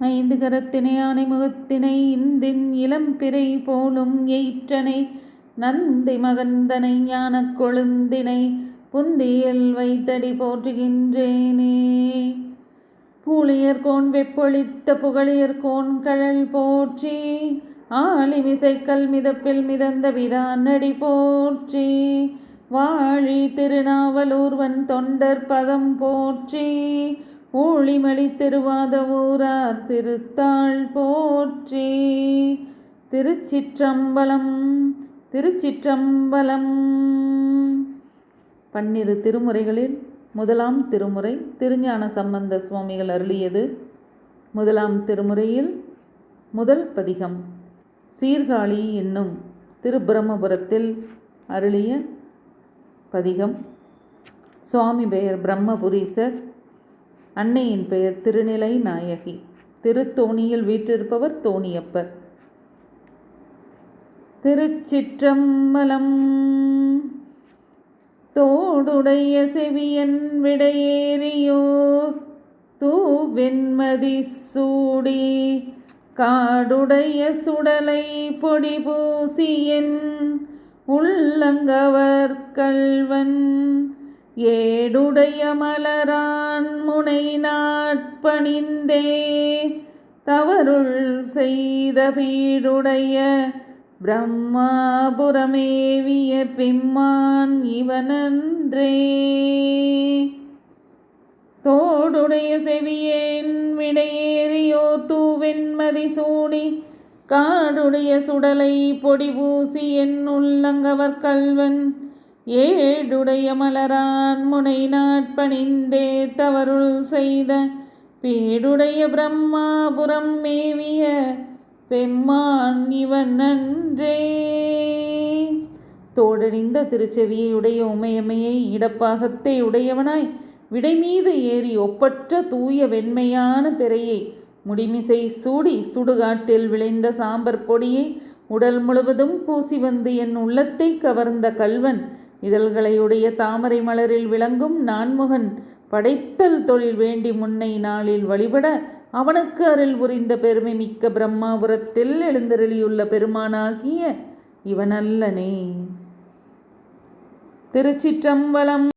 ஐந்து கரத்தினை ஆனை முகத்தினை இந்தின் இளம்பிறை போலும் எயிற்றனை நந்தி மகந்தனை ஞானக் கொழுந்தினை புந்தியில் வைத்தடி போற்றுகின்றேனே. பூளியர்கோன் வெப்பொழித்த புகழியர்கோன் கழல் போற்றி ஆலிமிசைக்கல் மிதப்பில் மிதந்த விரானடி போற்றி வாழி திருநாவலூர்வன் தொண்டர் பதம் போற்றி ஊழிமலி திருவாத ஊரார் திருத்தாள் போற்றி. திருச்சிற்றம்பலம் திருச்சிற்றம்பலம். பன்னிரு திருமுறைகளில் முதலாம் திருமுறை திருஞான சம்பந்த சுவாமிகள் அருளியது. முதலாம் திருமுறையில் முதல் பதிகம் சீர்காழி என்னும் திருபிரம்மபுரத்தில் அருளிய பதிகம். சுவாமி பெயர் பிரம்மபுரீசர். அன்னையின் பெயர் திருநிலை நாயகி. திருத்தோணியில் வீற்றிருப்பவர் தோணியப்பர். திருச்சிற்றம்பலம் தோடுடைய செவியன் விடையேறியோர். தூவெண்மதி சூடி காடுடைய சுடலை பொடி பூசியன் உள்ளங்கவர் கல்வன் ஏடுடைய மலரான் முனை நாட்பணிந்தே தவருள் செய்த பீடுடைய பிரம்மாபுரமேவிய பிம்மான் இவனன்றே. தோடுடைய செவியேன் விடையேறியோர் தூவெண்மதி சூடி காடுடைய சுடலை பொடி பூசி என் உள்ளங்கவர் கல்வன் ஏடுடைய மலரான் முனை நாட்பணிந்தே தவருள் செய்த பேடுடைய பிரம்மாபுரம் மேவிய பெம்மான் இவன் நன்றே தோடணிந்த திருச்செவியை உடைய உமையமையை இடப்பாகத்தை உடையவனாய் விடைமீது ஏறி ஒப்பற்ற தூய வெண்மையான பிறையை முடிமிசை சூடி சுடுகாட்டில் விளைந்த சாம்பர் பொடியை உடல் முழுவதும் பூசி வந்து என் உள்ளத்தை கவர்ந்த கல்வன் இதழ்களையுடைய தாமரை மலரில் விளங்கும் நான்முகன் படைத்தல் தொழில் வேண்டி முன்னை நாளில் வழிபட அவனுக்கு அருள் புரிந்த பெருமை மிக்க பிரம்மாபுரத்தில் எழுந்தருளியுள்ள பெருமானாகிய இவனல்லனே. திருச்சிற்றம்பலம்